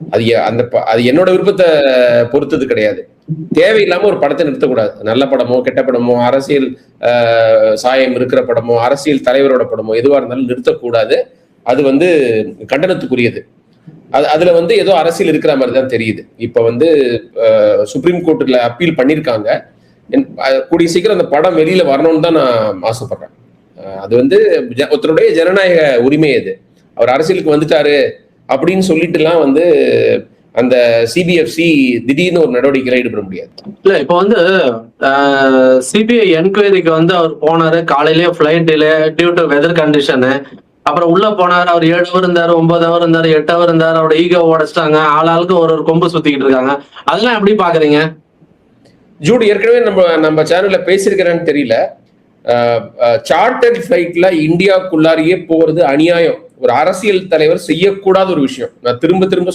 அது அந்த அது என்னோட விருப்பத்தை பொறுத்தது கிடையாது. தேவையில்லாம ஒரு படத்தை நிறுத்தக்கூடாது. நல்ல படமோ கெட்ட படமோ அரசியல் ஆஹ், சாயம் இருக்கிற படமோ அரசியல் தலைவரோட படமோ எதுவா இருந்தாலும் நிறுத்தக்கூடாது. அது வந்து கண்டனத்துக்குரியது. அது அதுல வந்து ஏதோ அரசியல் இருக்கிற மாதிரி தான் தெரியுது. இப்ப வந்து ஆஹ், சுப்ரீம் கோர்ட்ல அப்பீல் பண்ணிருக்காங்க. கூடிய சீக்கிரம் அந்த படம் வெளியில வரணும்னு தான் நான் ஆசைப்படுறேன். அது வந்து ஒருத்தருடைய ஜனநாயக உரிமை அது. அவர் அரசியலுக்கு வந்துட்டாரு. அப்படின்னு சொல்லிட்டுலாம் வந்து அந்த சிபிஎஃப்சி திடீர்னு ஒரு நடவடிக்கையில ஈடுபட முடியாது. இல்ல இப்ப வந்து சிபிஐ என்கொயரிக்கு வந்து அவர் போனாரு காலையிலேயே flight delay due to weather condition அப்புறம் உள்ள போனாரு அவர் ஏழு அவர் இருந்தாரு ஒன்பது அவர் இருந்தாரு எட்டு அவர் இருந்தாரு அவரோட ஈகோ உடைச்சிட்டாங்க ஆளாளுக்கு ஒரு ஒரு கொம்பு சுத்திக்கிட்டு இருக்காங்க. அதெல்லாம் எப்படி பாக்குறீங்க? ஜூட் ஏற்கனவே நம்ம நம்ம சேனல்ல பேசியிருக்கிறேன்னு தெரியல. சார்ட்டர்ட் ஃபிளைட்ல இந்தியாக்குள்ளாரியே போறது அநியாயம். ஒரு அரசியல் தலைவர் செய்யக்கூடாத ஒரு விஷயம். நான் திரும்ப திரும்ப